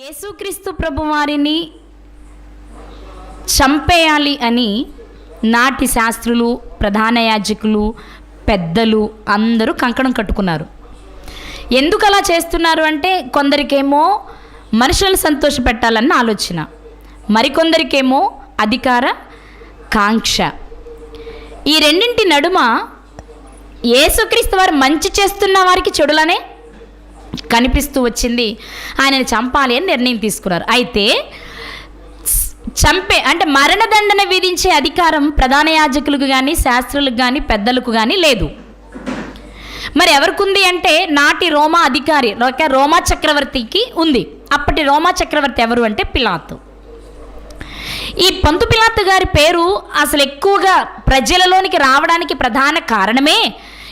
యేసుక్రీస్తు ప్రభు వారిని చంపేయాలి అని నాటి శాస్త్రులు ప్రధాన యాజకులు పెద్దలు అందరూ కంకణం కట్టుకున్నారు. ఎందుకు అలా చేస్తున్నారు అంటే కొందరికేమో మనుషులను సంతోషపెట్టాలన్న ఆలోచన. మరికొందరికేమో అధికార కాంక్ష. ఈ రెండింటి నడుమ యేసుక్రీస్తు వారు మంచి చేస్తున్న వారికి చెడులనే కనిపిస్తూ వచ్చింది. ఆయనను చంపాలి అని నిర్ణయం తీసుకున్నారు. అయితే చంపే అంటే మరణదండన విధించే అధికారం ప్రధాన యాజకులకు కానీ శాస్త్రులకు కానీ పెద్దలకు కానీ లేదు. మరి ఎవరికి ఉంది అంటే నాటి రోమా అధికారి రోమా చక్రవర్తికి ఉంది. అప్పటి రోమా చక్రవర్తి ఎవరు అంటే పిలాతు. ఈ పంతు పిలాత్ గారి పేరు అసలు ఎక్కువగా ప్రజలలోనికి రావడానికి ప్రధాన కారణమే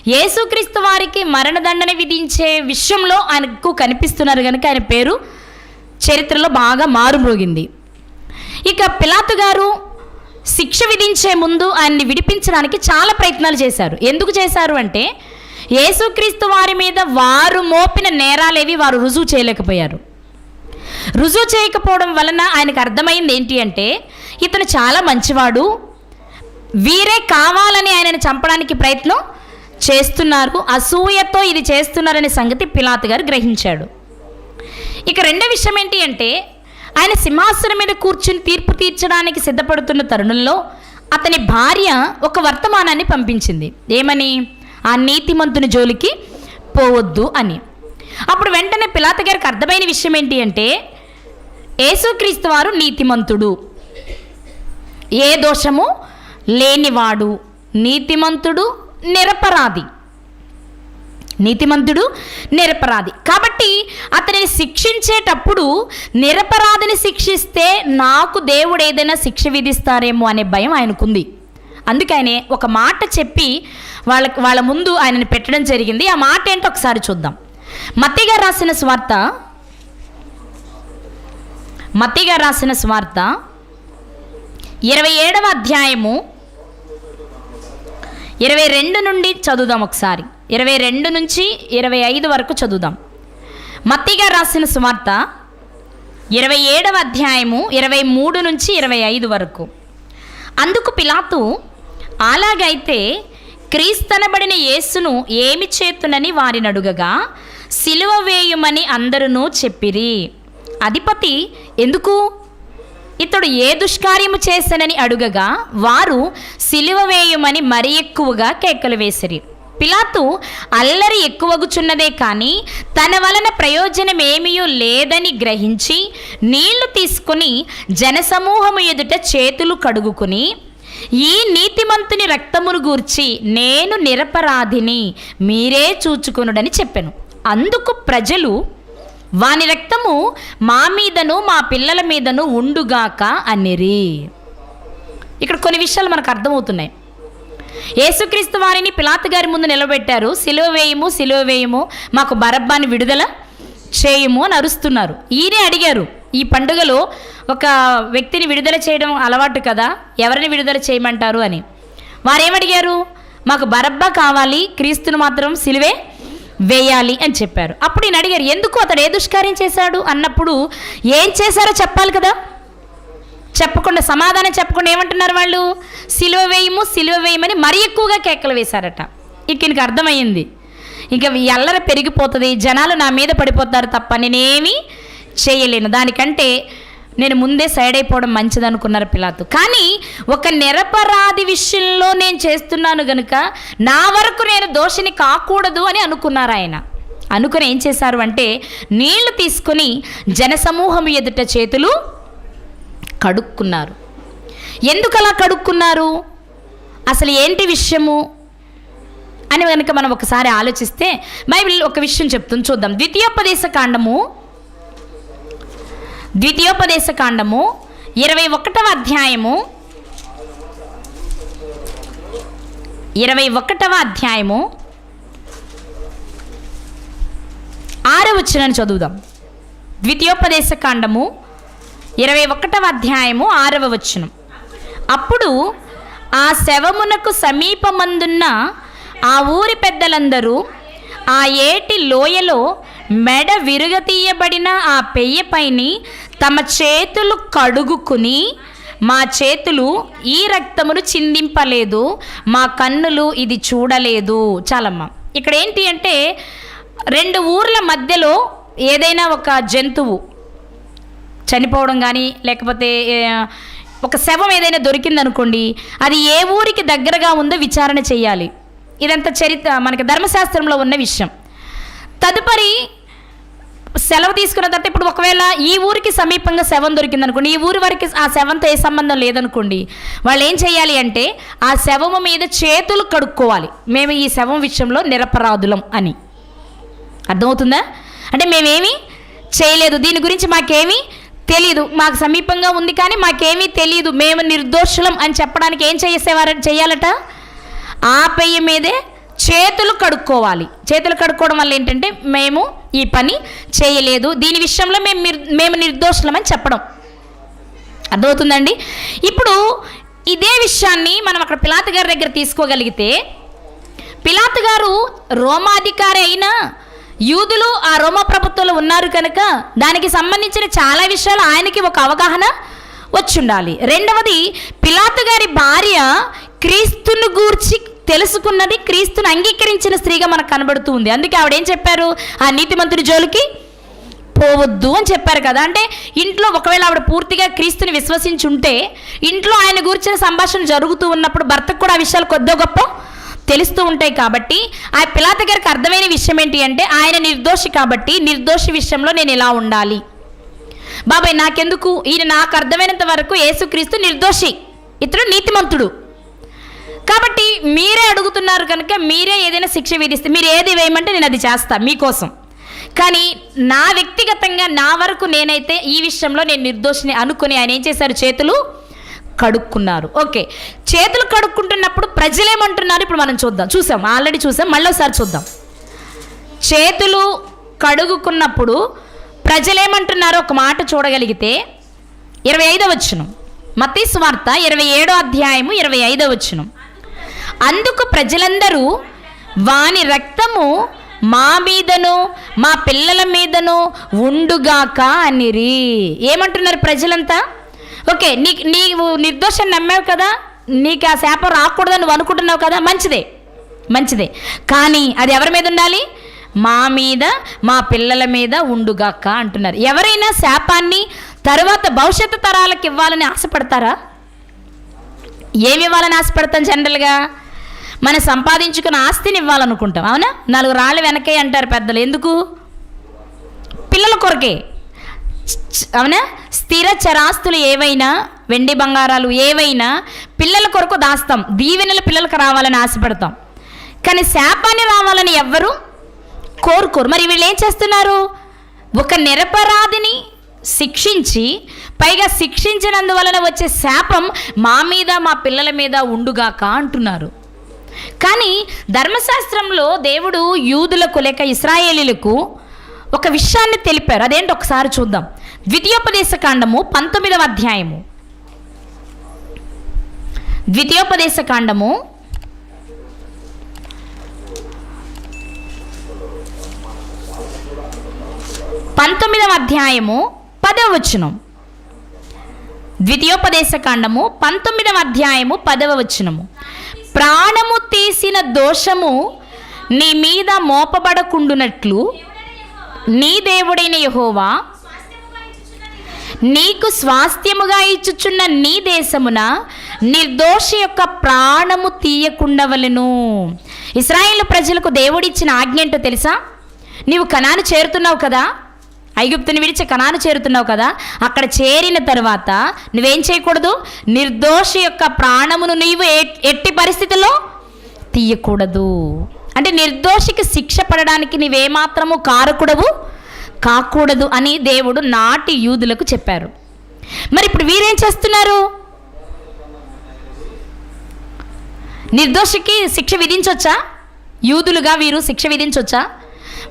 యేసుక్రీస్తు వారికి మరణదండన విధించే విషయంలో ఆయనకు కనిపిస్తున్నారు కనుక ఆయన పేరు చరిత్రలో బాగా మారుమ్రోగింది. ఇక పిలాతు గారు శిక్ష విధించే ముందు ఆయన్ని విడిపించడానికి చాలా ప్రయత్నాలు చేశారు. ఎందుకు చేశారు అంటే యేసుక్రీస్తు వారి మీద వారు మోపిన నేరాలేవి వారు రుజువు చేయలేకపోయారు. రుజువు చేయకపోవడం వలన ఆయనకు అర్థమైంది ఏంటి అంటే ఇతను చాలా మంచివాడు వీరే కావాలని ఆయనను చంపడానికి ప్రయత్నం చేస్తున్నారు అసూయతో ఇది చేస్తున్నారనే సంగతి పిలాత్ గారు గ్రహించాడు. ఇక రెండో విషయం ఏంటి అంటే ఆయన సింహాసనం మీద కూర్చుని తీర్పు తీర్చడానికి సిద్ధపడుతున్న తరుణంలో అతని భార్య ఒక వర్తమానాన్ని పంపించింది. ఏమని? ఆ నీతిమంతుని జోలికి పోవద్దు అని. అప్పుడు వెంటనే పిలాత గారికి అర్థమైన విషయం ఏంటి అంటే యేసుక్రీస్తు వారు నీతిమంతుడు. ఏ దోషము లేనివాడు. నీతిమంతుడు నిరపరాధి. నీతిమంతుడు నిరపరాధి. కాబట్టి అతనిని శిక్షించేటప్పుడు నిరపరాధిని శిక్షిస్తే నాకు దేవుడు ఏదైనా శిక్ష విధిస్తారేమో అనే భయం ఆయనకుంది. అందుకనే ఒక మాట చెప్పి వాళ్ళ వాళ్ళ ముందు ఆయనని పెట్టడం జరిగింది. ఆ మాట ఏంటో ఒకసారి చూద్దాం. మత్తిగా రాసిన స్వార్థ మత్తిగా రాసిన స్వార్థ ఇరవై ఏడవ అధ్యాయము ఇరవై రెండు నుండి చదువుదాం ఒకసారి. ఇరవై రెండు నుంచి ఇరవై ఐదు వరకు చదువుదాం. మత్తిగా రాసిన సువార్త ఇరవై ఏడవ అధ్యాయము ఇరవై మూడు నుంచి ఇరవై ఐదు వరకు. అందుకు పిలాతు అలాగైతే క్రీస్తనబడిన యేసును ఏమి చేతునని వారిని అడుగగా సిలువ వేయుమని అందరూ చెప్పిరి. అధిపతి ఎందుకు? ఇతడు ఏ దుష్కార్యము చేశానని అడుగగా వారు సిలువ వేయమని మరీ ఎక్కువగా కేకలు వేసిరి. పిలాతు అల్లరి ఎక్కువగుచున్నదే కానీ తన వలన ప్రయోజనమేమీ లేదని గ్రహించి నీళ్ళు తీసుకుని జనసమూహము ఎదుట చేతులు కడుగుకుని ఈ నీతిమంతుని రక్తమును గూర్చి నేను నిరపరాధిని మీరే చూచుకొనుడని చెప్పాను. అందుకు ప్రజలు వాని రక్తము మా మీదను మా పిల్లల మీదను ఉండుగాక అనిరి. ఇక్కడ కొన్ని విషయాలు మనకు అర్థమవుతున్నాయి. యేసుక్రీస్తు వారిని పిలాత్ గారి ముందు నిలబెట్టారు. సిలువ వేయము సిలువ వేయము మాకు బరబ్బాని విడుదల చేయము అని అరుస్తున్నారు. ఈయనే అడిగారు ఈ పండుగలో ఒక వ్యక్తిని విడుదల చేయడం అలవాటు కదా ఎవరిని విడుదల చేయమంటారు అని. వారేమడిగారు మాకు బరబ్బా కావాలి క్రీస్తును మాత్రం సిలువే వేయాలి అని చెప్పారు. అప్పుడు ఈయన అడిగారు ఎందుకు అతడు ఏ దుష్కార్యం చేశాడు? అన్నప్పుడు ఏం చేశారో చెప్పాలి కదా. చెప్పకుండా సమాధానం చెప్పకుండా ఏమంటున్నారు వాళ్ళు? సిలువ వేయము సిలువ వేయమని మరీ ఎక్కువగా కేకలు వేశారట. ఇక ఇంక అర్థమైంది ఇక ఎల్లర అల్లర పెరిగిపోతుంది జనాలు నా మీద పడిపోతారు తప్ప నేనేమీ చేయలేను. దానికంటే నేను ముందే సైడ్ అయిపోవడం మంచిది అనుకున్నారు పిలాతు. కానీ ఒక నిరపరాధి విషయంలో నేను చేస్తున్నాను గనుక నా వరకు నేను దోషిని కాకూడదు అని అనుకున్నారు ఆయన. అనుకుని ఏం చేశారు అంటే నీళ్ళు తీసుకుని జనసమూహం ఎదుట చేతులు కడుక్కున్నారు. ఎందుకు అలా కడుక్కున్నారు? అసలు ఏంటి విషయము? అని కనుక మనం ఒకసారి ఆలోచిస్తే బైబిల్ ఒక విషయం చెప్తుంది చూద్దాం. ద్వితీయోపదేశ కాండము ద్వితీయోపదేశ కాండము ఇరవై ఒకటవ అధ్యాయము ఇరవై ఒకటవ అధ్యాయము ఆరవ వచ్చినని చదువుదాం. ద్వితీయోపదేశ కాండము ఇరవై ఒకటవ అధ్యాయము ఆరవ వచనం. అప్పుడు ఆ శవమునకు సమీపమందున్న ఆ ఊరి పెద్దలందరూ ఆ ఏటి లోయలో మెడ విరుగతీయబడిన ఆ పెయ్యపైని తమ చేతులు కడుగుకుని మా చేతులు ఈ రక్తమును చిందింపలేదు మా కన్నులు ఇది చూడలేదు. చాలమ్మ. ఇక్కడ ఏంటి అంటే రెండు ఊర్ల మధ్యలో ఏదైనా ఒక జంతువు చనిపోవడం కానీ లేకపోతే ఒక శవం ఏదైనా దొరికిందనుకోండి అది ఏ ఊరికి దగ్గరగా ఉందో విచారణ చేయాలి. ఇదంతా చరిత్ర మనకి ధర్మశాస్త్రంలో ఉన్న విషయం. తదుపరి సెలవు తీసుకున్న తర్వాత ఇప్పుడు ఒకవేళ ఈ ఊరికి సమీపంగా శవం దొరికింది అనుకోండి ఈ ఊరి వరకు ఆ శవంతో ఏ సంబంధం లేదనుకోండి వాళ్ళు ఏం చేయాలి అంటే ఆ శవము మీద చేతులు కడుక్కోవాలి. మేము ఈ శవం విషయంలో నిరపరాధులం అని. అర్థమవుతుందా? అంటే మేమేమి చేయలేదు. దీని గురించి మాకేమీ తెలియదు మాకు సమీపంగా ఉంది కానీ మాకేమీ తెలియదు మేము నిర్దోషులం అని చెప్పడానికి ఏం చేసేవారు చేయాలట? ఆ పెయ్య మీదే చేతులు కడుక్కోవాలి. చేతులు కడుక్కోవడం వల్ల ఏంటంటే మేము ఈ పని చేయలేదు. దీని విషయంలో మేము మేము నిర్దోషులమని చెప్పడం. అర్థమవుతుందండి? ఇప్పుడు ఇదే విషయాన్ని మనం అక్కడ పిలాత్ గారి దగ్గర తీసుకోగలిగితే పిలాత్ గారు రోమాధికారి అయినా యూదులు ఆ రోమా ప్రభుత్వంలో ఉన్నారు కనుక దానికి సంబంధించిన చాలా విషయాలు ఆయనకి ఒక అవగాహన వచ్చుండాలి. రెండవది పిలాతు గారి భార్య క్రీస్తును గూర్చి తెలుసుకున్నది క్రీస్తును అంగీకరించిన స్త్రీగా మనకు కనబడుతూ ఉంది. అందుకే ఆవిడేం చెప్పారు? ఆ నీతిమంతుడి జోలికి పోవద్దు అని చెప్పారు కదా. అంటే ఇంట్లో ఒకవేళ ఆవిడ పూర్తిగా క్రీస్తుని విశ్వసించి ఉంటే ఇంట్లో ఆయన గురించిన సంభాషణ జరుగుతూ ఉన్నప్పుడు భర్తకు కూడా ఆ విషయాలు కొద్దో గొప్ప తెలుస్తూ ఉంటాయి కాబట్టి ఆ పిలాత గారికి అర్థమైన విషయం ఏంటి అంటే ఆయన నిర్దోషి కాబట్టి నిర్దోషి విషయంలో నేను ఇలా ఉండాలి. బాబాయ్ నాకెందుకు? ఈయన నాకు అర్థమైనంత వరకు యేసుక్రీస్తు నిర్దోషి. ఇతడు నీతిమంతుడు. కాబట్టి మీరే అడుగుతున్నారు కనుక మీరే ఏదైనా శిక్ష విధిస్తే మీరు ఏది వేయమంటే నేను అది చేస్తా మీకోసం. కానీ నా వ్యక్తిగతంగా నా వరకు నేనైతే ఈ విషయంలో నేను నిర్దోషిని అనుకుని ఆయన ఏం చేశారు? చేతులు కడుక్కున్నారు. ఓకే. చేతులు కడుక్కుంటున్నప్పుడు ప్రజలేమంటున్నారు? ఇప్పుడు మనం చూద్దాం. చూసాం. ఆల్రెడీ చూసాం. మళ్ళీ ఒకసారి చూద్దాం. చేతులు కడుగుకున్నప్పుడు ప్రజలేమంటున్నారో ఒక మాట చూడగలిగితే ఇరవై ఐదో వచ్చును మతీ స్వార్త ఇరవై ఏడో అధ్యాయము ఇరవై ఐదో వచ్చును అందుకు ప్రజలందరూ వాని రక్తము మా మీదను మా పిల్లల మీదను ఉండుగాక అనిరి. ఏమంటున్నారు ప్రజలంతా? ఓకే నీకు నీవు నిర్దోషం నమ్మావు కదా నీకు ఆ శాపం రాకూడదని నువ్వు అనుకుంటున్నావు కదా మంచిదే మంచిదే. కానీ అది ఎవరి మీద ఉండాలి? మా మీద మా పిల్లల మీద ఉండుగాక అంటున్నారు. ఎవరైనా శాపాన్ని తర్వాత భవిష్యత్తు తరాలకు ఇవ్వాలని ఆశపడతారా? ఏమి ఇవ్వాలని ఆశపడతాం జనరల్గా మనం సంపాదించుకున్న ఆస్తిని ఇవ్వాలనుకుంటాం అవునా? నాలుగు రాళ్ళు వెనకే అంటారు పెద్దలు. ఎందుకు? పిల్లల కొరకే. అవునా? స్థిర చరాస్తులు ఏవైనా వెండి బంగారాలు ఏవైనా పిల్లల కొరకు దాస్తాం. దీవెనలు పిల్లలకు రావాలని ఆశపడతాం. కానీ శాపాన్ని రావాలని ఎవ్వరు కోరుకోరు. మరి వీళ్ళు ఏం చేస్తున్నారు? ఒక నిరపరాధిని శిక్షించి పైగా శిక్షించినందువలన వచ్చే శాపం మా మీద మా పిల్లల మీద ఉండుగాక అంటున్నారు. కానీ ధర్మశాస్త్రంలో దేవుడు యూదులకు లేక ఇస్రాయేలీలకు ఒక విషయాన్ని తెలిపారు. అదేంటి ఒకసారి చూద్దాం. ద్వితీయోపదేశ కాండము పంతొమ్మిదవ అధ్యాయము. ద్వితీయోపదేశ కాండము పంతొమ్మిదవ అధ్యాయము పదవ వచనం. ద్వితీయోపదేశ కాండము పంతొమ్మిదవ అధ్యాయము పదవ వచనము. ప్రాణము తీసిన దోషము నీ మీద మోపబడకుండునట్లు. నీ దేవుడైన యహోవా నీకు స్వాస్థ్యముగా ఇచ్చుచున్న నీ దేశమున నిర్దోషి యొక్క ప్రాణము తీయకుండవలను ఇస్రాయేల్ ప్రజలకు దేవుడిచ్చిన ఆజ్ఞ ఏంటో తెలుసా? నీవు కణాను చేరుతున్నావు కదా? ఐగుప్తుని విడిచి కణాను చేరుతున్నావు కదా అక్కడ చేరిన తర్వాత నువ్వేం చేయకూడదు? నిర్దోషి యొక్క ప్రాణమును నీవు ఎట్టి పరిస్థితుల్లో తీయకూడదు. అంటే నిర్దోషికి శిక్ష పడడానికి నీవేమాత్రము కారకుడవు? కాకూడదు అని దేవుడు నాటి యూదులకు చెప్పారు. మరి ఇప్పుడు వీరేం చేస్తున్నారు? నిర్దోషికి శిక్ష విధించవచ్చా యూదులుగా వీరు శిక్ష విధించవచ్చా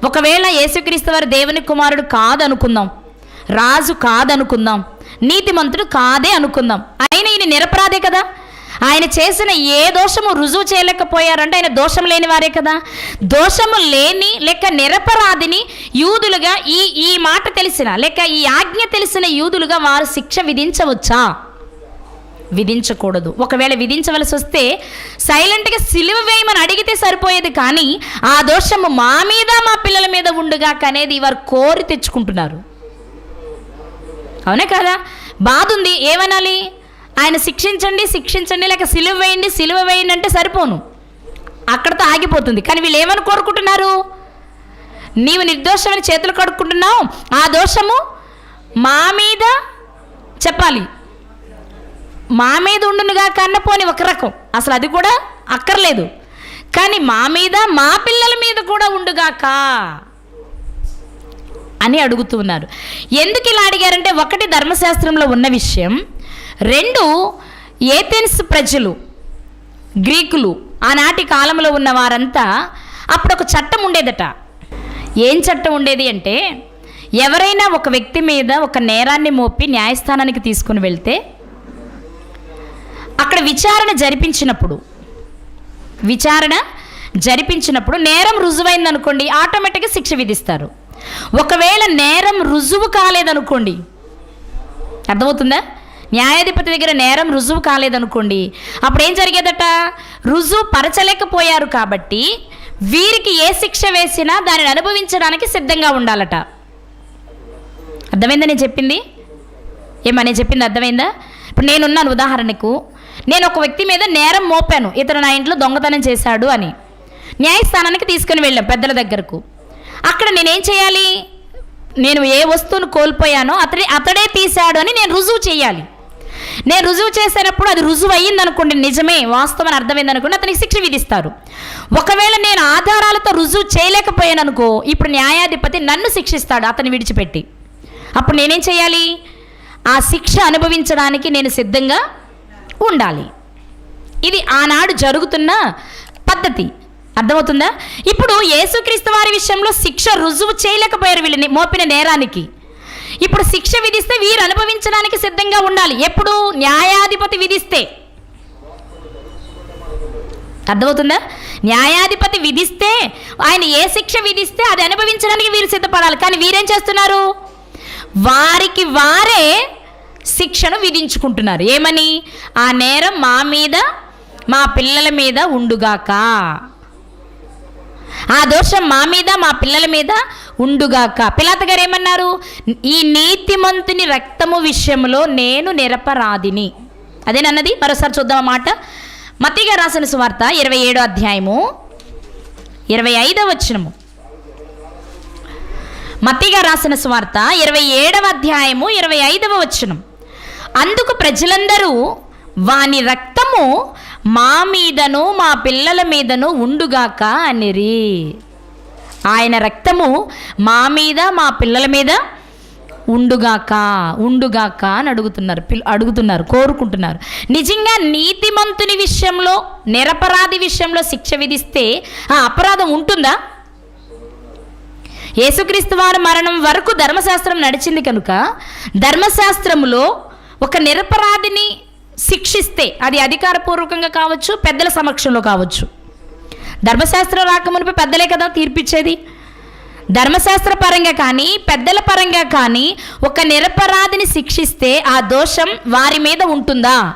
ఒకవేళ యేసుక్రీస్తు వారు దేవుని కుమారుడు కాదనుకుందాం రాజు కాదనుకుందాం నీతిమంతుడు కాదే అనుకుందాం. ఆయన ఈయన నిరపరాధే కదా? ఆయన చేసిన ఏ దోషము రుజువు చేయలేకపోయారంటే ఆయన దోషం లేని వారే కదా? దోషము లేని లేక నిరపరాధిని యూదులుగా ఈ ఈ మాట తెలిసిన లేక ఈ ఆజ్ఞ తెలిసిన యూదులుగా వారు శిక్ష విధించవచ్చా? విధించకూడదు. ఒకవేళ విధించవలసి వస్తే సైలెంట్గా సిలువ వేయమని అడిగితే సరిపోయేది కానీ ఆ దోషము మా మీద మా పిల్లల మీద ఉండుగా కనేది వారు కోరి తెచ్చుకుంటున్నారు. అవునా కదా? బాధ ఉంది ఏమనాలి? ఆయన శిక్షించండి శిక్షించండి లేక సిలువ వేయండి సిలువ వేయండి అంటే సరిపోను. అక్కడతో ఆగిపోతుంది. కానీ వీళ్ళు ఏమని కోరుకుంటున్నారు? నీవు నిర్దోషమని చేతులు కడుక్కుంటున్నావు. ఆ దోషము మా మీద చెప్పాలి. మా మీద ఉండునుగా కన్నపోని ఒక రకం. అసలు అది కూడా అక్కర్లేదు. కానీ మా మీద మా పిల్లల మీద కూడా ఉండుగాక అని అడుగుతున్నారు ఎందుకు ఇలా అడిగారంటే ఒకటి ధర్మశాస్త్రంలో ఉన్న విషయం. రెండు ఏథెన్స్ ప్రజలు గ్రీకులు ఆనాటి కాలంలో ఉన్న వారంతా అప్పుడు ఒక చట్టం ఉండేదట. ఏం చట్టం ఉండేది అంటే ఎవరైనా ఒక వ్యక్తి మీద ఒక నేరాన్ని మోపి న్యాయస్థానానికి తీసుకుని వెళ్తే అక్కడ విచారణ జరిపించినప్పుడు విచారణ జరిపించినప్పుడు నేరం రుజువైందనుకోండి ఆటోమేటిక్గా శిక్ష విధిస్తారు. ఒకవేళ నేరం రుజువు కాలేదనుకోండి అర్థమవుతుందా? న్యాయాధిపతి దగ్గర నేరం రుజువు కాలేదనుకోండి అప్పుడు ఏం జరిగేదట? రుజువు పరచలేకపోయారు కాబట్టి వీరికి ఏ శిక్ష వేసినా దానిని అనుభవించడానికి సిద్ధంగా ఉండాలట. అర్థమైందా నేను చెప్పింది? ఏమని చెప్పింది అర్థమైందా? ఇప్పుడు నేనున్నాను ఉదాహరణకు నేను ఒక వ్యక్తి మీద నేరం మోపాను. ఇతను నా ఇంట్లో దొంగతనం చేశాడు అని. న్యాయస్థానానికి తీసుకుని వెళ్ళాం పెద్దల దగ్గరకు. అక్కడ నేనేం చేయాలి? నేను ఏ వస్తువును కోల్పోయానో అతడి అతడే తీశాడు అని నేను రుజువు చేయాలి. నేను రుజువు చేసేటప్పుడు అది రుజువు అయ్యింది అనుకోండి నిజమే వాస్తవం అర్థమైంది అనుకోండి అతనికి శిక్ష విధిస్తారు. ఒకవేళ నేను ఆధారాలతో రుజువు చేయలేకపోయాను అనుకో ఇప్పుడు న్యాయాధిపతి నన్ను శిక్షిస్తాడు అతను విడిచిపెట్టి. అప్పుడు నేనేం చేయాలి? ఆ శిక్ష అనుభవించడానికి నేను సిద్ధంగా ఉండాలి. ఇది ఆనాడు జరుగుతున్న పద్ధతి. అర్థమవుతుందా? ఇప్పుడు యేసుక్రీస్తు వారి విషయంలో శిక్ష రుజువు చేయలేకపోయారు వీళ్ళని మోపిన నేరానికి. ఇప్పుడు శిక్ష విధిస్తే వీరు అనుభవించడానికి సిద్ధంగా ఉండాలి. ఎప్పుడు? న్యాయాధిపతి విధిస్తే. అర్థమవుతుందా? న్యాయాధిపతి విధిస్తే ఆయన ఏ శిక్ష విధిస్తే అది అనుభవించడానికి వీరు సిద్ధపడాలి. కానీ వీరేం చేస్తున్నారు? వారికి వారే శిక్షను విధించుకుంటున్నారు. ఏమని? ఆ నేరం మా మీద మా పిల్లల మీద ఉండుగాక. ఆ దోషం మా మీద మా పిల్లల మీద ఉండుగాక. పిలాత గారు ఏమన్నారు? ఈ నీతిమంతుని రక్తము విషయంలో నేను నిరపరాధిని. అదేనన్నది మరోసారి చూద్దాం ఆ మాట. మతిగా రాసిన సువార్త ఇరవై ఏడో అధ్యాయము ఇరవై ఐదవ వచనము. మతిగా రాసిన సువార్త ఇరవై ఏడవ అధ్యాయము ఇరవై ఐదవ వచ్చినం అందుకు ప్రజలందరూ వాని రక్తము మా మీదను మా పిల్లల మీదను ఉండుగాక అనిరి. ఆయన రక్తము మా మీద మా పిల్లల మీద ఉండుగాక ఉండుగాక అని అడుగుతున్నారు పిల్ అడుగుతున్నారు కోరుకుంటున్నారు. నిజంగా నీతిమంతుని విషయంలో నిరపరాధి విషయంలో శిక్ష విధిస్తే ఆ అపరాధం ఉంటుందా? యేసుక్రీస్తు వారి మరణం వరకు ధర్మశాస్త్రం నడిచింది కనుక ధర్మశాస్త్రములో ఒక నిరపరాధిని శిక్షిస్తే అది అధికారపూర్వకంగా కావచ్చు పెద్దల సమక్షంలో కావచ్చు. ధర్మశాస్త్రం రాకమునిపై పెద్దలే కదా తీర్పిచ్చేది? ధర్మశాస్త్ర పరంగా కానీ పెద్దల పరంగా కానీ ఒక నిరపరాధిని శిక్షిస్తే ఆ దోషం వారి మీద ఉంటుందా?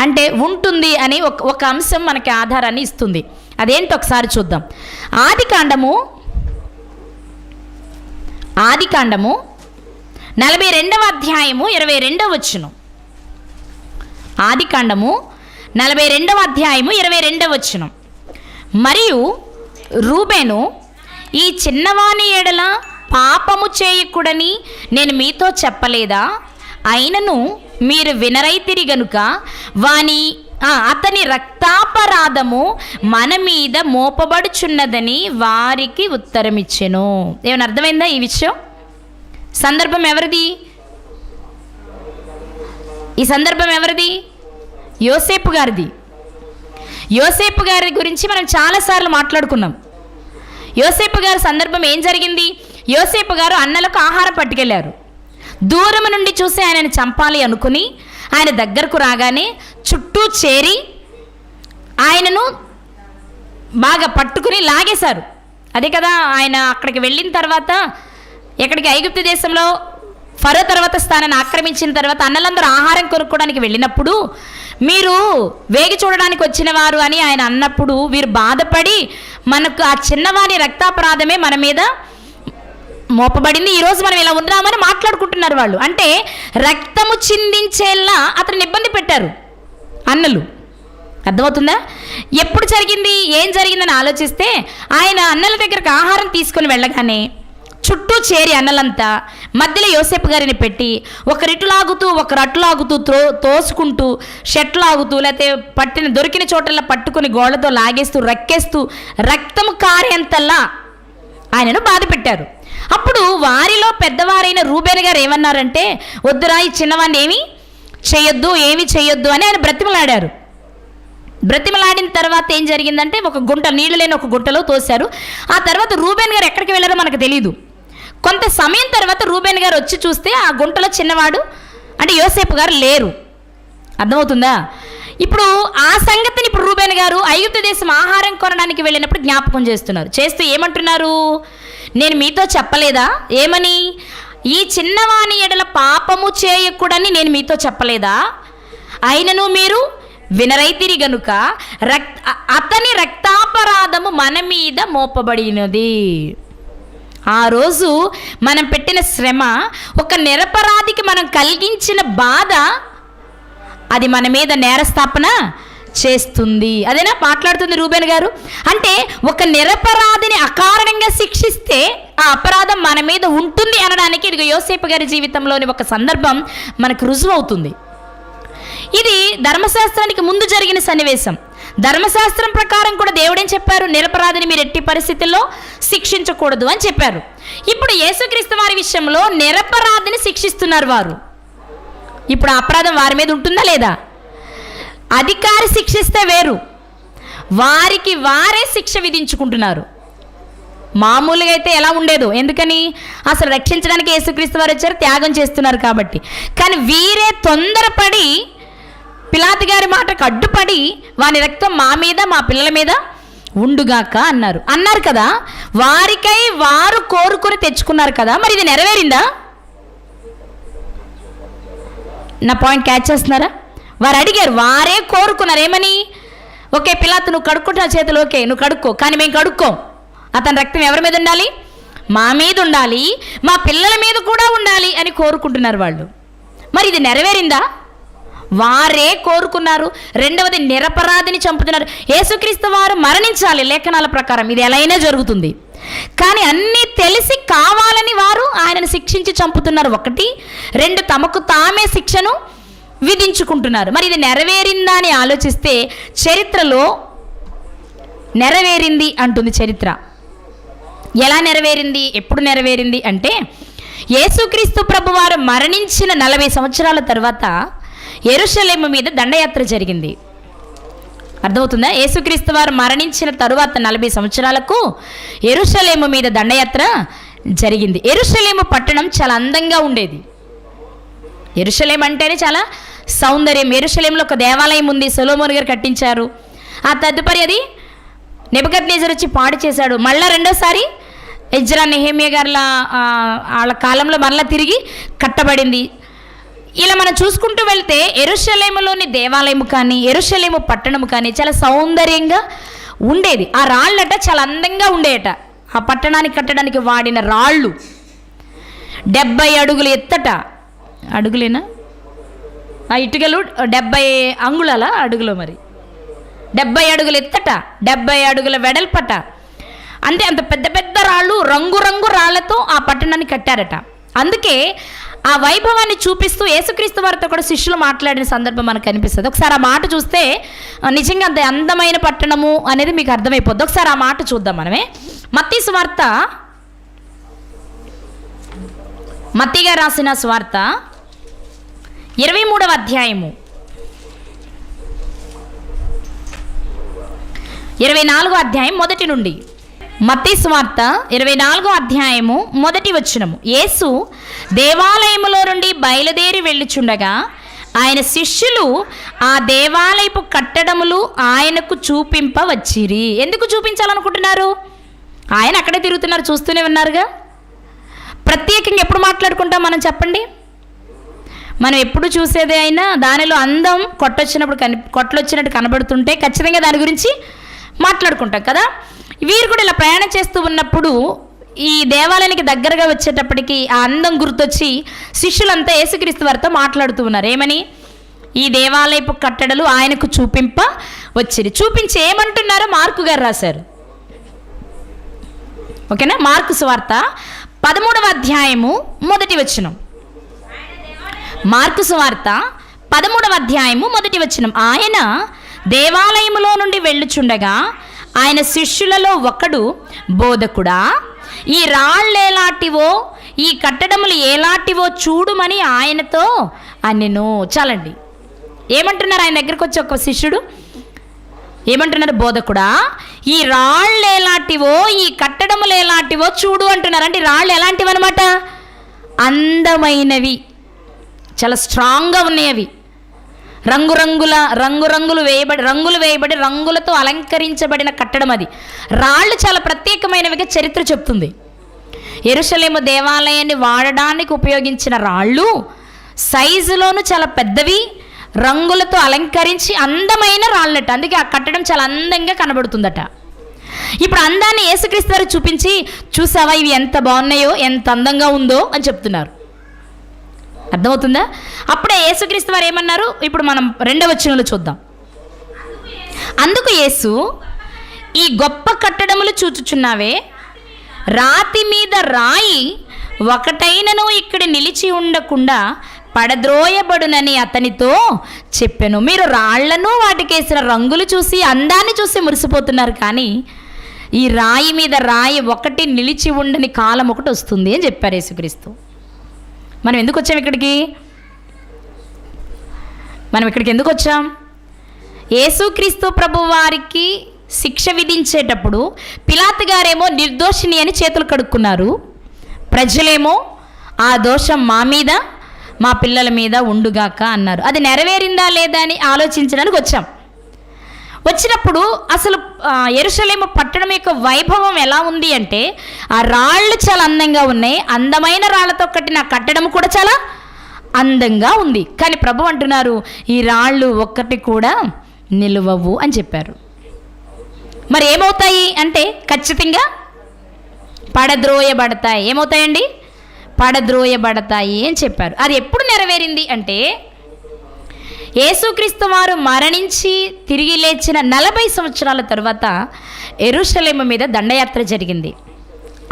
అంటే ఉంటుంది అని ఒక ఒక అంశం మనకి ఆధారాన్ని ఇస్తుంది. అదేంటి ఒకసారి చూద్దాం. ఆది కాండము ఆది కాండము నలభై రెండవ అధ్యాయము ఇరవై రెండవ వచ్చును ఆది కాండము నలభై రెండవ అధ్యాయము ఇరవై రెండవ వచ్చును మరియు రూబెను ఈ చిన్నవాని ఎడల పాపము చేయకూడని నేను మీతో చెప్పలేదా? అయినను మీరు వినరైతిరి గనుక వాని అతని రక్తాపరాధము మన మీద మోపబడుచున్నదని వారికి ఉత్తరమిచ్చెను. ఏమైనా అర్థమైందా ఈ విషయం? సందర్భం ఎవరిది? ఈ సందర్భం ఎవరిది? యోసేపు గారిది. యోసేపు గారి గురించి మనం చాలాసార్లు మాట్లాడుకున్నాం. యోసేపు గారి సందర్భం ఏం జరిగింది? యోసేపు గారు అన్నలకు ఆహారం పట్టుకెళ్ళారు దూరం నుండి చూసి ఆయనను చంపాలి అనుకుని ఆయన దగ్గరకు రాగానే చుట్టూ చేరి ఆయనను బాగా పట్టుకుని లాగేశారు. అదే కదా ఆయన అక్కడికి వెళ్ళిన తర్వాత ఎక్కడికి? ఐగుప్తు దేశంలో ఫరో తర్వాత స్థానాన్ని ఆక్రమించిన తర్వాత అన్నలందరూ ఆహారం కొనుక్కోవడానికి వెళ్ళినప్పుడు మీరు వేగి చూడడానికి వచ్చిన వారు అని ఆయన అన్నప్పుడు వీరు బాధపడి మనకు ఆ చిన్నవాని రక్తాపరాధమే మన మీద మోపబడింది. ఈరోజు మనం ఇలా ఉన్నామని మాట్లాడుకుంటున్నారు వాళ్ళు. అంటే రక్తము చిందించేలా అతను ఇబ్బంది పెట్టారు అన్నలు. అర్థమవుతుందా? ఎప్పుడు జరిగింది? ఏం జరిగిందని ఆలోచిస్తే ఆయన అన్నల దగ్గరకు ఆహారం తీసుకొని వెళ్ళగానే చుట్టూ చేరి అన్నలంతా మధ్యలో యోసేపు గారిని పెట్టి ఒకరిటు లాగుతూ ఒకరు అటు లాగుతూ త్రో తోసుకుంటూ షెట్ లాగుతూ లేకపోతే పట్టిన దొరికిన చోటల్లా పట్టుకొని గోళ్ళతో లాగేస్తూ రక్కేస్తూ రక్తం కారేంతల్లా ఆయనను బాధ పెట్టారు. అప్పుడు వారిలో పెద్దవారైన రూబేన్ గారు ఏమన్నారంటే వద్దురా ఈ చిన్నవాడిని ఏమి చేయొద్దు ఏమి చేయొద్దు అని ఆయన బ్రతిమలాడారు. బ్రతిమలాడిన తర్వాత ఏం జరిగిందంటే ఒక గుంట నీళ్ళు లేని ఒక గుంటలో తోశారు. ఆ తర్వాత రూబేన్ గారు ఎక్కడికి వెళ్ళారో మనకు తెలియదు కొంత సమయం తర్వాత రూబేన్ గారు వచ్చి చూస్తే ఆ గుంటలో చిన్నవాడు అంటే యోసేపు గారు లేరు. అర్థమవుతుందా? ఇప్పుడు ఆ సంగతిని ఇప్పుడు రూబేన్ గారు ఐగుప్తు దేశం ఆహారం కొనడానికి వెళ్ళినప్పుడు జ్ఞాపకం చేస్తున్నారు. చేస్తూ ఏమంటున్నారు? నేను మీతో చెప్పలేదా? ఏమని? ఈ చిన్నవాని ఎడల పాపము చేయకూడని నేను మీతో చెప్పలేదా? అయినను మీరు వినరైతిరి గనుక రక్ అతని రక్తాపరాధము మన మీద మోపబడినది. ఆ రోజు మనం పెట్టిన శ్రమ ఒక నిరపరాధికి మనం కలిగించిన బాధ అది మన మీద నేరస్థాపన చేస్తుంది. అదేనా? మాట్లాడుతుంది రూబేన్ గారు. అంటే ఒక నిరపరాధిని అకారణంగా శిక్షిస్తే ఆ అపరాధం మన మీద ఉంటుంది అనడానికి ఇది యోసేపు గారి జీవితంలోని ఒక సందర్భం మనకు రుజువు అవుతుంది ఇది ధర్మశాస్త్రానికి ముందు జరిగిన సన్నివేశం. ధర్మశాస్త్రం ప్రకారం కూడా దేవుడేం చెప్పారు? నిరపరాధిని మీరు ఎట్టి పరిస్థితుల్లో శిక్షించకూడదు అని చెప్పారు. ఇప్పుడు యేసుక్రీస్తు వారి విషయంలో నిరపరాధిని శిక్షిస్తున్నారు వారు. ఇప్పుడు అపరాధం వారి మీద ఉంటుందా లేదా? అధికారి శిక్షిస్తే వేరు. వారికి వారే శిక్ష విధించుకుంటున్నారు. మామూలుగా అయితే ఎలా ఉండేదో. ఎందుకని? అసలు రక్షించడానికి యేసుక్రీస్తు వారు వచ్చారు త్యాగం చేస్తున్నారు కాబట్టి. కానీ వీరే తొందరపడి పిలాతి గారి మాటకు అడ్డుపడి వాని రక్తం మా మీద మా పిల్లల మీద ఉండుగాక అన్నారు. అన్నారు కదా వారికై వారు కోరుకొని తెచ్చుకున్నారు కదా మరి ఇది నెరవేరిందా? నా పాయింట్ క్యాచ్ చేస్తున్నారా? వారు అడిగారు వారే కోరుకున్నారు ఏమని? ఓకే పిలాత్ నువ్వు కడుక్కుంటున్న చేతులు ఓకే నువ్వు కడుక్కో కానీ మేము కడుక్కోం. అతని రక్తం ఎవరి మీద ఉండాలి? మా మీద ఉండాలి మా పిల్లల మీద కూడా ఉండాలి అని కోరుకుంటున్నారు వాళ్ళు. మరి ఇది నెరవేరిందా? వారే కోరుకున్నారు. రెండవది నిరపరాధిని చంపుతున్నారు. యేసుక్రీస్తు వారు మరణించాలి లేఖనాల ప్రకారం. ఇది ఎలా అయినా జరుగుతుంది. కానీ అన్నీ తెలిసి కావాలని వారు ఆయనను శిక్షించి చంపుతున్నారు. ఒకటి. రెండు తమకు తామే శిక్షను విధించుకుంటున్నారు. మరి ఇది నెరవేరిందా అని ఆలోచిస్తే చరిత్రలో నెరవేరింది అంటుంది చరిత్ర. ఎలా నెరవేరింది? ఎప్పుడు నెరవేరింది? అంటే యేసుక్రీస్తు ప్రభువారు మరణించిన నలభై సంవత్సరాల తర్వాత ఎరుషలేము మీద దండయాత్ర జరిగింది. అర్థమవుతుందా? యేసుక్రీస్తు వారు మరణించిన తరువాత నలభై సంవత్సరాలకు ఎరుషలేము మీద దండయాత్ర జరిగింది. ఎరుషలేము పట్టణం చాలా అందంగా ఉండేది. ఎరుషలేం అంటేనే చాలా సౌందర్యం. ఎరుషలేంలో ఒక దేవాలయం ఉంది సొలోమోన్ గారు కట్టించారు. ఆ తదుపరి అది నెబద్ వచ్చి పాడు చేశాడు. మళ్ళా రెండోసారి ఎజ్రా నెహేమియా గారుల వాళ్ళ కాలంలో మరలా తిరిగి కట్టబడింది. ఇలా మనం చూసుకుంటూ వెళ్తే ఎరుషలేములోని దేవాలయము కానీ ఎరుషలేము పట్టణము కానీ చాలా సౌందర్యంగా ఉండేది ఆ రాళ్ళట చాలా అందంగా ఉండేట ఆ పట్టణానికి కట్టడానికి వాడిన రాళ్ళు డెబ్బై అడుగులు ఎత్తట. అడుగులేనా? ఆ ఇటుకలు డెబ్బై అంగుళాల అడుగులో మరి? డెబ్బై అడుగులు ఎత్తట డెబ్బై అడుగుల వెడల్పట. అంతే అంత పెద్ద పెద్ద రాళ్ళు రంగురంగు రాళ్ళతో ఆ పట్టణాన్ని కట్టారట. అందుకే ఆ వైభవాన్ని చూపిస్తూ యేసుక్రీస్తు వారితో కూడా శిష్యులు మాట్లాడిన సందర్భం మనకు కనిపిస్తుంది. ఒకసారి ఆ మాట చూస్తే నిజంగా అంత అందమైన పట్టణము అనేది మీకు అర్థమైపోద్ది. ఒకసారి ఆ మాట చూద్దాం మనమే. మత్తి స్వార్త. మత్తిగా రాసిన స్వార్త ఇరవై మూడవ అధ్యాయము. ఇరవై నాలుగో అధ్యాయం మొదటి నుండి. మత్తిస్వార్త ఇరవై నాలుగో అధ్యాయము మొదటి వచనము. యేసు దేవాలయములో నుండి బయలుదేరి వెళ్ళుచుండగా ఆయన శిష్యులు ఆ దేవాలయపు కట్టడములు ఆయనకు చూపింపవచ్చిరి. ఎందుకు చూపించాలనుకుంటున్నారు? ఆయన అక్కడే తిరుగుతున్నారు చూస్తూనే ఉన్నారుగా. ప్రత్యేకంగా ఎప్పుడు మాట్లాడుకుంటాం మనం చెప్పండి? మనం ఎప్పుడు చూసేదే అయినా దానిలో అందం కొట్టొచ్చినప్పుడు కని కొట్లొచ్చినట్టు కనబడుతుంటే ఖచ్చితంగా దాని గురించి మాట్లాడుకుంటాం కదా? వీరు కూడా ఇలా ప్రయాణం చేస్తూ ఉన్నప్పుడు ఈ దేవాలయానికి దగ్గరగా వచ్చేటప్పటికి ఆ అందం గుర్తొచ్చి శిష్యులంతా యేసుక్రీస్తు వారితో మాట్లాడుతూ ఉన్నారు. ఏమని? ఈ దేవాలయపు కట్టడలు ఆయనకు చూపింప వచ్చింది చూపించి ఏమంటున్నారో మార్కు గారు రాశారు. ఓకేనా? మార్కు సువార్త పదమూడవ అధ్యాయము మొదటి వచనం. మార్కు సువార్త పదమూడవ అధ్యాయము మొదటి వచనం. ఆయన దేవాలయములో నుండి వెళ్ళుచుండగా ఆయన శిష్యులలో ఒకడు బోధకుడా ఈ రాళ్ళేలాంటివో ఈ కట్టడములు ఏలాంటివో చూడుమని ఆయనతో అనెను చాలండి. ఏమంటున్నారు ఆయన దగ్గరికి వచ్చి ఒక శిష్యుడు? ఏమంటున్నారు బోధకుడా ఈ రాళ్ళు ఎలాంటివో ఈ కట్టడములు ఎలాంటివో చూడు అంటున్నారు అంటే రాళ్ళు ఎలాంటివి అనమాట అందమైనవి. చాలా స్ట్రాంగ్గా ఉన్నాయి అవి. రంగురంగుల రంగురంగులు వేయబడి రంగులు వేయబడి రంగులతో అలంకరించబడిన కట్టడం అది. రాళ్ళు చాలా ప్రత్యేకమైనవిగా చరిత్ర చెప్తుంది. ఎరుసలేము దేవాలయాన్ని వాడడానికి ఉపయోగించిన రాళ్ళు సైజులోను చాలా పెద్దవి రంగులతో అలంకరించి అందమైన రాళ్ళట. అందుకే ఆ కట్టడం చాలా అందంగా కనబడుతుందట. ఇప్పుడు అందాన్ని యేసుక్రీస్తు చూపించి చూసావా ఇవి ఎంత బాగున్నాయో ఎంత అందంగా ఉందో అని చెప్తున్నారు. అర్థమవుతుందా? అప్పుడే యేసుక్రీస్తు వారు ఏమన్నారు? ఇప్పుడు మనం రెండవ వచనంలో చూద్దాం. అందుకు యేసు ఈ గొప్ప కట్టడములు చూచుచున్నావే? రాతి మీద రాయి ఒకటైనను ఇక్కడ నిలిచి ఉండకుండా పడద్రోయబడునని అతనితో చెప్పాను. మీరు రాళ్ళను వాటికేసిన రంగులు చూసి అందాన్ని చూసి మురిసిపోతున్నారు కానీ ఈ రాయి మీద రాయి ఒకటి నిలిచి ఉండని కాలం ఒకటి వస్తుంది అని చెప్పారు యేసుక్రీస్తు. మనం ఎందుకు వచ్చాం ఇక్కడికి? మనం ఇక్కడికి ఎందుకు వచ్చాం? యేసుక్రీస్తు ప్రభు వారికి శిక్ష విధించేటప్పుడు పిలాత్ గారేమో నిర్దోషిని అని చేతులు కడుక్కున్నారు. ప్రజలేమో ఆ దోషం మా మీద మా పిల్లల మీద ఉండుగాక అన్నారు. అది నెరవేరిందా లేదా అని ఆలోచించడానికి వచ్చాం. వచ్చినప్పుడు అసలు ఎరుసలేమ పట్టణం యొక్క వైభవం ఎలా ఉంది అంటే ఆ రాళ్ళు చాలా అందంగా ఉన్నాయి. అందమైన రాళ్ళతో కట్టిన కట్టడం కూడా చాలా అందంగా ఉంది. కానీ ప్రభు అంటున్నారు ఈ రాళ్ళు ఒక్కటి కూడా నిలువవు అని చెప్పారు. మరి ఏమవుతాయి అంటే ఖచ్చితంగా పడద్రోయబడతాయి. ఏమవుతాయండి? పడద్రోయబడతాయి అని చెప్పారు. అది ఎప్పుడు నెరవేరింది అంటే యేసుక్రీస్తు వారు మరణించి తిరిగి లేచిన నలభై సంవత్సరాల తర్వాత ఎరుషలేము మీద దండయాత్ర జరిగింది.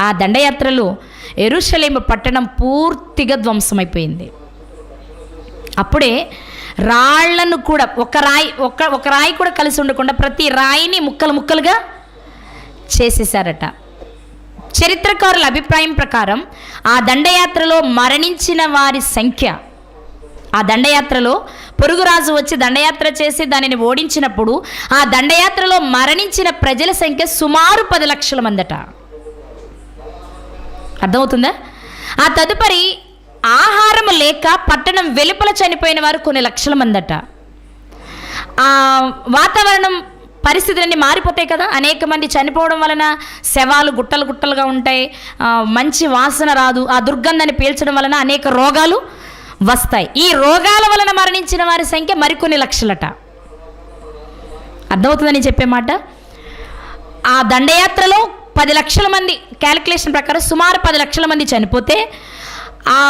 ఆ దండయాత్రలో ఎరుషలేము పట్టణం పూర్తిగా ధ్వంసమైపోయింది. అప్పుడే రాళ్ళను కూడా ఒక రాయి ఒక ఒక రాయి కూడా కలిసి ఉండకుండా ప్రతి రాయిని ముక్కలు ముక్కలుగా చేసేసారట చరిత్రకారుల అభిప్రాయం ప్రకారం ఆ దండయాత్రలో మరణించిన వారి సంఖ్య ఆ దండయాత్రలో పొరుగురాజు వచ్చి దండయాత్ర చేసి దానిని ఓడించినప్పుడు ఆ దండయాత్రలో మరణించిన ప్రజల సంఖ్య సుమారు పది లక్షల మందట. అర్థమవుతుందా? ఆ తదుపరి ఆహారం లేక పట్టణం వెలుపల చనిపోయిన వారు కొన్ని లక్షల మందట. ఆ వాతావరణం పరిస్థితులన్నీ మారిపోతాయి కదా. అనేక మంది చనిపోవడం వలన శవాలు గుట్టలు గుట్టలుగా ఉంటాయి. మంచి వాసన రాదు. ఆ దుర్గంధాన్ని పీల్చడం వలన అనేక రోగాలు వస్తాయి. ఈ రోగాల వలన మరణించిన వారి సంఖ్య మరికొన్ని లక్షలట. అర్థమవుతుందని చెప్పే మాట? ఆ దండయాత్రలో పది లక్షల మంది క్యాలిక్యులేషన్ ప్రకారం సుమారు పది లక్షల మంది చనిపోతే ఆ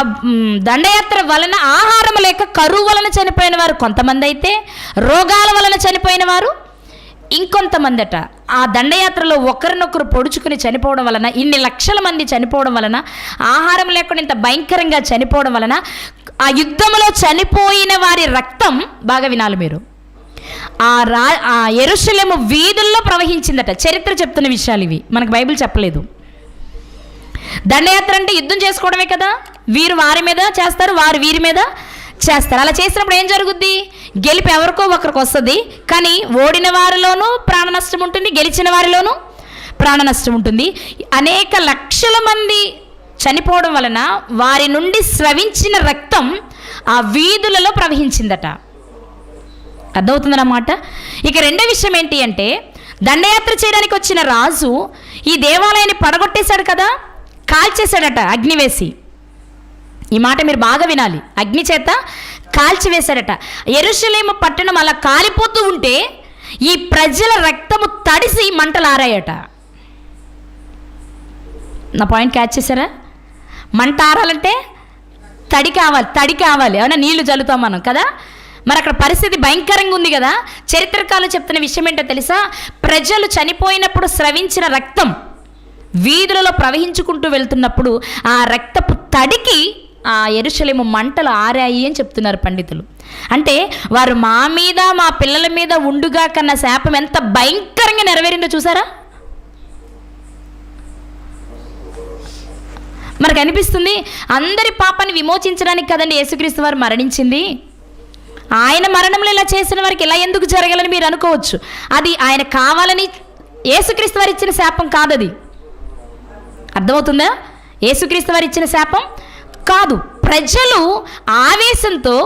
దండయాత్ర వలన ఆహారం లేక కరువు వలన చనిపోయిన వారు కొంతమంది అయితే రోగాల వలన చనిపోయిన వారు ఇంకొంతమందట ఆ దండయాత్రలో ఒకరినొకరు పొడుచుకుని చనిపోవడం వలన ఇన్ని లక్షల మంది చనిపోవడం వలన ఆహారం లేకుండా ఇంత భయంకరంగా చనిపోవడం వలన ఆ యుద్ధంలో చనిపోయిన వారి రక్తం బాగా వినాలి మీరు. ఆ రా ఆ ఎరుశలేము వీధుల్లో ప్రవహించిందట. చరిత్ర చెప్తున్న విషయాలు ఇవి. మనకు బైబిల్ చెప్పలేదు. దండయాత్ర అంటే యుద్ధం చేసుకోవడమే కదా? వీరు వారి మీద చేస్తారు వారు వీరి మీద? చేస్తారు. అలా చేసినప్పుడు ఏం జరుగుద్ది? గెలిపి ఎవరికో ఒకరికి వస్తుంది. కానీ ఓడిన వారిలోనూ ప్రాణ నష్టం ఉంటుంది గెలిచిన వారిలోనూ ప్రాణ నష్టం ఉంటుంది. అనేక లక్షల మంది చనిపోవడం వలన వారి నుండి స్రవించిన రక్తం ఆ వీధులలో ప్రవహించిందట. అర్థమవుతుందన్నమాట? ఇక రెండో విషయం ఏంటి అంటే దండయాత్ర చేయడానికి వచ్చిన రాజు ఈ దేవాలయాన్ని పడగొట్టేశాడు కదా? కాల్చేశాడట అగ్నివేసి. ఈ మాట మీరు బాగా వినాలి. అగ్ని చేత కాల్చివేశారట. ఎరుషలేము పట్టణం అలా కాలిపోతూ ఉంటే ఈ ప్రజల రక్తము తడిసి మంటలు ఆరాయట నా పాయింట్ క్యాచ్ చేశారా? మంట ఆరాలంటే తడి కావాలి తడి కావాలి. అవునా నీళ్ళు జల్లుతాం మనం కదా? మరి అక్కడ పరిస్థితి భయంకరంగా ఉంది కదా? చరిత్రకాలు చెప్తున్న విషయం ఏంటో తెలుసా? ప్రజలు చనిపోయినప్పుడు స్రవించిన రక్తం వీధులలో ప్రవహించుకుంటూ వెళ్తున్నప్పుడు ఆ రక్తపు తడికి ఆ ఎరుశలేము మంటలు ఆరాయి అని చెప్తున్నారు పండితులు. అంటే వారు మా మీద మా పిల్లల మీద ఉండుగా కన్న శాపం ఎంత భయంకరంగా నెరవేరిందో చూసారా? మనకు అనిపిస్తుంది అందరి పాపాన్ని విమోచించడానికి కదండి యేసుక్రీస్తు వారు మరణించింది? ఆయన మరణంలో ఇలా చేసిన వారికి ఇలా ఎందుకు జరగాలని మీరు అనుకోవచ్చు? అది ఆయన కావాలని యేసుక్రీస్తు వారు ఇచ్చిన శాపం కాదది. అర్థమవుతుందా? యేసుక్రీస్తు వారు ఇచ్చిన శాపం కాదు ప్రజలు ఆవేశంతో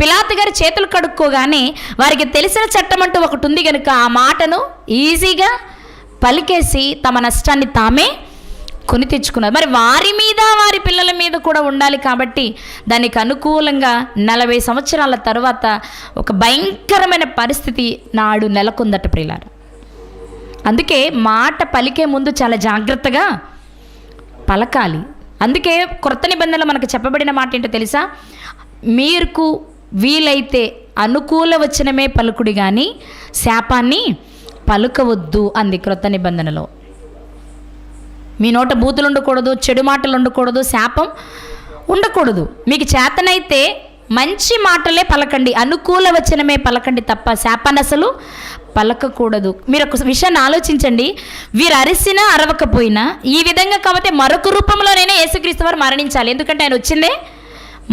పిలాత్ గారి చేతులు కడుక్కోగానే వారికి తెలిసిన చట్టం అంటూ ఒకటి ఉంది కనుక ఆ మాటను ఈజీగా పలికేసి తమ నష్టాన్ని తామే కొని తెచ్చుకున్నారు. మరి వారి మీద వారి పిల్లల మీద కూడా ఉండాలి కాబట్టి దానికి అనుకూలంగా నలభై సంవత్సరాల తర్వాత ఒక భయంకరమైన పరిస్థితి నాడు నెలకొందట ప్రిలార అందుకే మాట పలికే ముందు చాలా జాగ్రత్తగా పలకాలి. అందుకే కొత్త నిబంధనలు మనకు చెప్పబడిన మాట ఏంటో తెలుసా? మీకు వీలైతే అనుకూల వచనమే పలుకుడి కానీ శాపాన్ని పలుకవద్దు అంది క్రొత్త నిబంధనలో. మీ నోట బూతులు ఉండకూడదు చెడు మాటలు ఉండకూడదు శాపం ఉండకూడదు. మీకు చేతనైతే మంచి మాటలే పలకండి అనుకూల వచనమే పలకండి తప్ప శాపనసలు పలకకూడదు. మీరు ఒక విషయాన్ని ఆలోచించండి. వీరు అరిసినా అరవకపోయినా ఈ విధంగా కాబట్టి మరొక రూపంలోనైనా యేసుక్రీస్తు వారు మరణించాలి. ఎందుకంటే ఆయన వచ్చిందే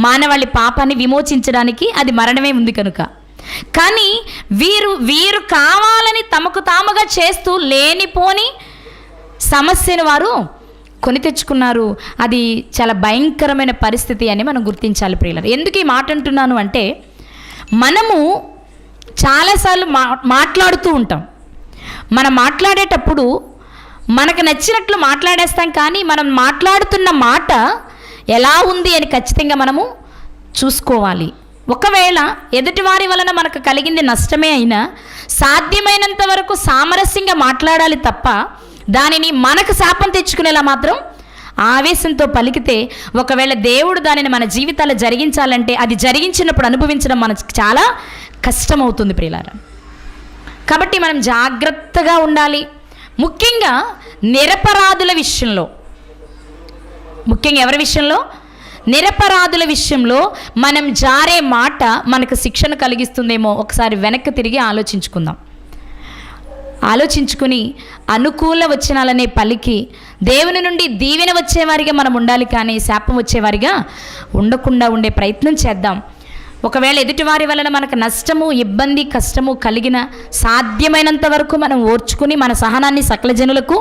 మానవాళి పాపాన్ని విమోచించడానికి అది మరణమే ఉంది కనుక. కానీ వీరు వీరు కావాలని తమకు తాముగా చేస్తూ లేనిపోని సమస్యను వారు కొని తెచ్చుకున్నారు. అది చాలా భయంకరమైన పరిస్థితి అని మనం గుర్తించాలి ప్రియులను ఎందుకు ఈ మాట అంటున్నాను అంటే మనము చాలాసార్లు మా మాట్లాడుతూ ఉంటాం. మనం మాట్లాడేటప్పుడు మనకు నచ్చినట్లు మాట్లాడేస్తాం కానీ మనం మాట్లాడుతున్న మాట ఎలా ఉంది అని ఖచ్చితంగా మనము చూసుకోవాలి. ఒకవేళ ఎదుటివారి వలన మనకు కలిగింది నష్టమే అయినా సాధ్యమైనంత వరకు సామరస్యంగా మాట్లాడాలి తప్ప దానిని మనకు శాపం తెచ్చుకునేలా మాత్రం ఆవేశంతో పలికితే ఒకవేళ దేవుడు దానిని మన జీవితాల్లో జరిగించాలంటే అది జరిగించినప్పుడు అనుభవించడం మనకు చాలా కష్టమవుతుంది ప్రియులారా. కాబట్టి మనం జాగ్రత్తగా ఉండాలి. ముఖ్యంగా నిరపరాధుల విషయంలో. ముఖ్యంగా ఎవరి విషయంలో? నిరపరాధుల విషయంలో మనం జారే మాట మనకు శిక్షణ కలిగిస్తుందేమో ఒకసారి వెనక్కి తిరిగి ఆలోచించుకుందాం. ఆలోచించుకుని అనుకూల వచనాలనే పలికి దేవుని నుండి దీవెన వచ్చేవారిగా మనం ఉండాలి కానీ శాపం వచ్చేవారిగా ఉండకుండా ఉండే ప్రయత్నం చేద్దాం. ఒకవేళ ఎదుటివారి వలన మనకు నష్టము ఇబ్బంది కష్టము కలిగిన సాధ్యమైనంత వరకు మనం ఓర్చుకుని మన సహనాన్ని సకల జనులకు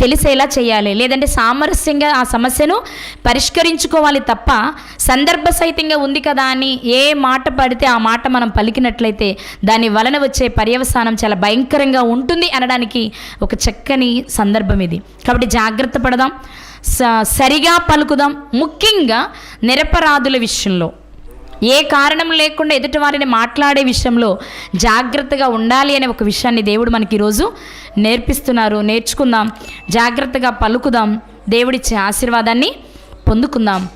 తెలిసేలా చేయాలి. లేదంటే సామరస్యంగా ఆ సమస్యను పరిష్కరించుకోవాలి తప్ప సందర్భ సహితంగా ఉంది కదా అని ఏ మాట పడితే ఆ మాట మనం పలికినట్లయితే దాని వలన వచ్చే పర్యవసానం చాలా భయంకరంగా ఉంటుంది అనడానికి ఒక చక్కని సందర్భం ఇది. కాబట్టి జాగ్రత్త పడదాం. స- సరిగా పలుకుదాం. ముఖ్యంగా నిరపరాధుల విషయంలో. ఏ కారణం లేకుండా ఎదుటివారిని మాట్లాడే విషయంలో జాగ్రత్తగా ఉండాలి అనే ఒక విషయాన్ని దేవుడు మనకి ఈరోజు నేర్పిస్తున్నారు. నేర్చుకుందాం జాగ్రత్తగా పలుకుదాం దేవుడిచ్చే ఆశీర్వాదాన్ని పొందుకుందాం.